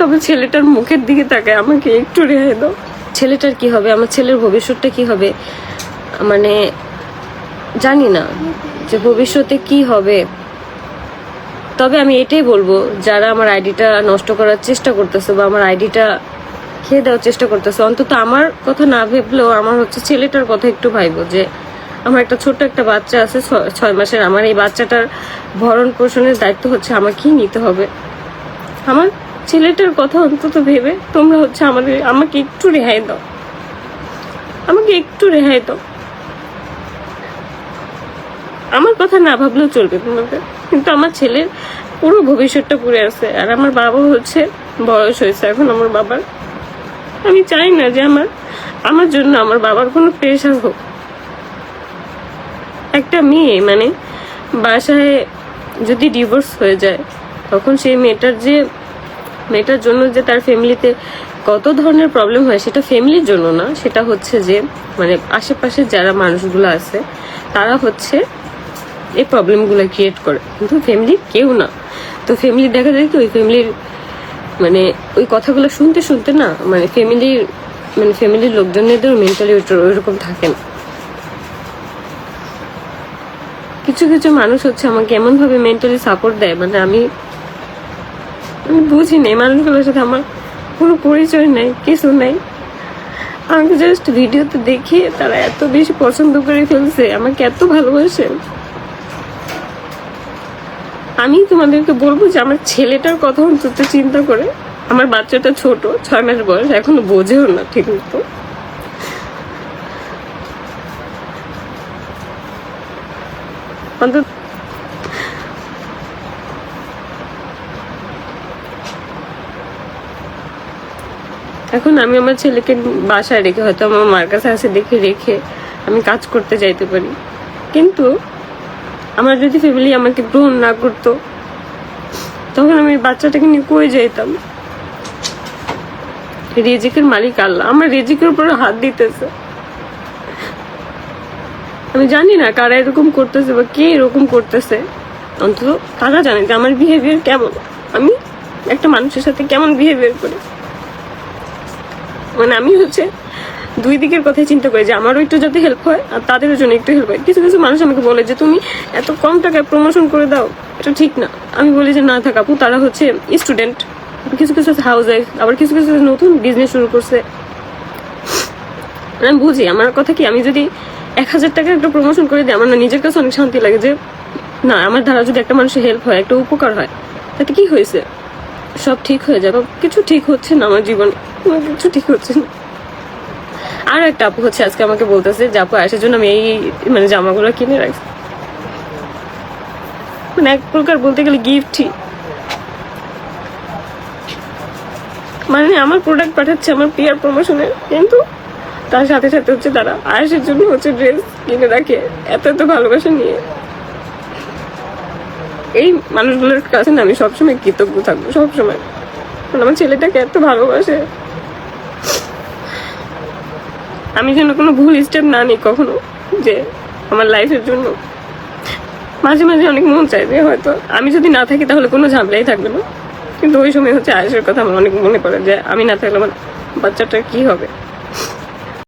তবে ছেলেটার মুখের দিকে তাকায়, আমাকে একটু রেহাই দাও। ছেলেটার কি হবে? আমার ছেলের ভবিষ্যৎটা কি হবে? মানে জানি না যে ভবিষ্যতে কি হবে। তবে আমি এটাই বলব, যারা আমার আইডিটা নষ্ট করার চেষ্টা করতেছে বা আমার আইডিটা খেয়ে দেওয়ার চেষ্টা করতেছে, অন্তত আমার কথা না ভেবলেও আমার হচ্ছে ছেলেটার কথা একটু ভাইবো যে, আমার একটা ছোট্ট একটা বাচ্চা আছে ছয় মাসের। আমার এই বাচ্চাটার ভরণ পোষণের দায়িত্ব হচ্ছে আমাকেই নিতে হবে। আমার ছেলেটার কথা অন্তত ভেবে তোমরা হচ্ছে আমাদের, আমাকে একটু রেহাই দাও। আমাকে একটু রেহাই দাও। আমার কথা না ভাবলেও চলবে তোমাদের। কিন্তু আমার ছেলের পুরো ভবিষ্যৎটা পুড়ে আছে। আর আমার বাবা হচ্ছে বয়স হয়েছে এখন আমার বাবার। আমি চাই না যে আমার আমার জন্য আমার বাবার কোনো প্রেশার হোক। একটা মেয়ে মানে বাসায় যদি ডিভোর্স হয়ে যায়, তখন সেই মেয়েটার যে মেয়েটার জন্য যে তার ফ্যামিলিতে কত ধরনের প্রবলেম হয় সেটা ফ্যামিলির জন্য না, সেটা হচ্ছে যে মানে আশেপাশে যারা মানুষগুলো আছে, তারা হচ্ছে এই প্রবলেমগুলো ক্রিয়েট করে। কিন্তু ফ্যামিলি কেউ না। তো ফ্যামিলি দেখা যায় কি, ওই ফ্যামিলির মানে ওই কথাগুলো শুনতে শুনতে না মানে ফ্যামিলির মানে ফ্যামিলির লোকজনেদের মেন্টালি ওইরকম থাকে না। কিছু কিছু মানুষ হচ্ছে আমাকে এমনভাবে মেন্টালি সাপোর্ট দেয় মানে আমি আমি বুঝি না এই মানুষগুলোর সাথে আমার কোনো পরিচয় নাই, কিছু নাই। আমাকে জাস্ট ভিডিওতে দেখে তারা এত বেশি পছন্দ করে ফেলছে, আমাকে এত ভালোবাসে। আমি তোমাদেরকে বলব যে আমার ছেলেটার কথা অন্তত চিন্তা করে। আমার বাচ্চাটা ছোট, ছয় মাস বয়স, এখনও বোঝেও না ঠিক মতো। অন্তত এখন আমি আমার ছেলেকে বাসায় রেখে, হয়তো আমার মার কাছে আসে দেখে রেখে আমি কাজ করতে যাইতে পারি। কিন্তু আমার যদি ফ্যামিলি আমাকে গ্রহণ না করতো, তখন আমি বাচ্চাটাকে নিয়ে কয়ে যাইতাম? রেজিকের মালিক আল্লাহ। আমার রেজিকের উপরে হাত দিতেছে। আমি জানি না কারা এরকম করতেছে বা কে এরকম করতেছে। অন্তত তারা জানে যে আমার বিহেভিয়ার কেমন। আমি একটা মানুষের সাথে কেমন বিহেভিয়ার করি। মানে আমি হচ্ছে দুই দিকের কথাই চিন্তা করি যে আমারও একটু যাতে হেল্প হয়, আর তাদেরও জন্য একটু হেল্প হয়। কিছু কিছু মানুষ আমাকে বলে যে, তুমি এত কম টাকায় প্রমোশন করে দাও, এটা ঠিক না। আমি বলি যে, না থাক আপু, তারা হচ্ছে স্টুডেন্ট কিছু কিছু হাউস ওয়াইফ আবার কিছু কিছু নতুন বিজনেস শুরু করছে। আমি বুঝি, আমার কথা কি, আমি যদি এক হাজার টাকা একটা প্রমোশন করে দিই, আমার না নিজের কাছে অনেক শান্তি লাগে যে, না, আমার দ্বারা যদি একটা মানুষের হেল্প হয়, একটা উপকার হয়, তাতে কি হয়েছে? সব ঠিক হয়ে যাবে কিছু ঠিক হচ্ছে না আমার জীবনে। ঠিক হচ্ছে না। আর একটা আপু হচ্ছে, আজকে আমাকে বলতেছে যে, আপু, আসার জন্য আমি এই মানে জামাগুলো কিনে রাখছি। মানে এক প্রকার বলতে গেলে গিফটই। মানে আমার প্রোডাক্ট পাঠাচ্ছে আমার পিয়ার প্রমোশনের কিন্তু তার সাথে সাথে হচ্ছে তারা আয়েসের জন্য হচ্ছে ড্রেস কিনে রাখে, এত এত ভালোবাসা নিয়ে। এই মানুষগুলোর কাছে না আমি সবসময় কৃতজ্ঞ থাকব, সবসময়। কারণ আমার ছেলেটাকে এত ভালোবাসে। আমি যেন কোনো ভুল স্টেপ না নিই কখনো, যে আমার লাইফের জন্য। মাঝে মাঝে অনেক মন চায় যে হয়তো আমি যদি না থাকি তাহলে কোনো ঝামেলাই থাকবে না। কিন্তু ওই সময় হচ্ছে আয়েসের কথা আমার অনেক মনে পড়ে যে আমি না থাকলে আমার বাচ্চাটার কি হবে?